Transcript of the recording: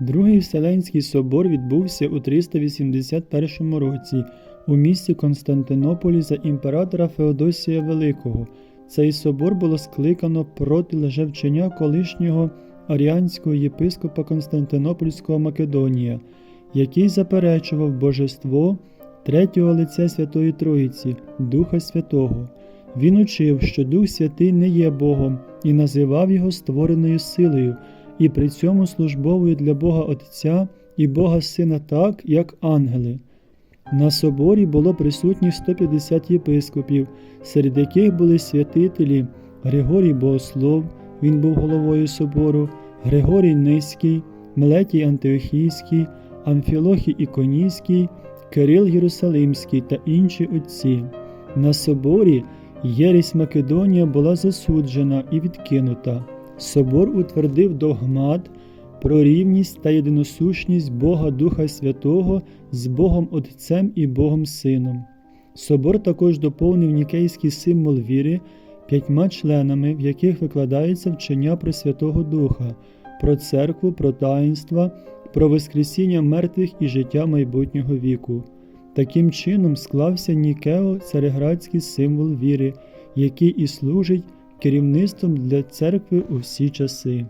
Другий Вселенський собор відбувся у 381 році у місті Константинополі за імператора Феодосія Великого. Цей собор було скликано проти лжевчення колишнього аріанського єпископа Константинопольського Македонія, який заперечував божество третього лиця Святої Троїці, Духа Святого. Він учив, що Дух Святий не є Богом і називав його створеною силою, і при цьому службовою для Бога Отця і Бога Сина так, як ангели. На соборі було присутніх 150 єпископів, серед яких були святителі Григорій Богослов, він був головою собору, Григорій Низький, Мелетій Антиохійський, Амфілохій Іконійський, Кирил Єрусалимський та інші отці. На соборі Єрість Македонія була засуджена і відкинута. Собор утвердив догмат про рівність та єдиносущність Бога Духа Святого з Богом Отцем і Богом Сином. Собор також доповнив нікейський символ віри п'ятьма членами, в яких викладається вчення про Святого Духа, про церкву, про таїнства, про Воскресіння мертвих і життя майбутнього віку. Таким чином склався Нікео цареградський символ віри, який і служить керівництвом для церкви у всі часи.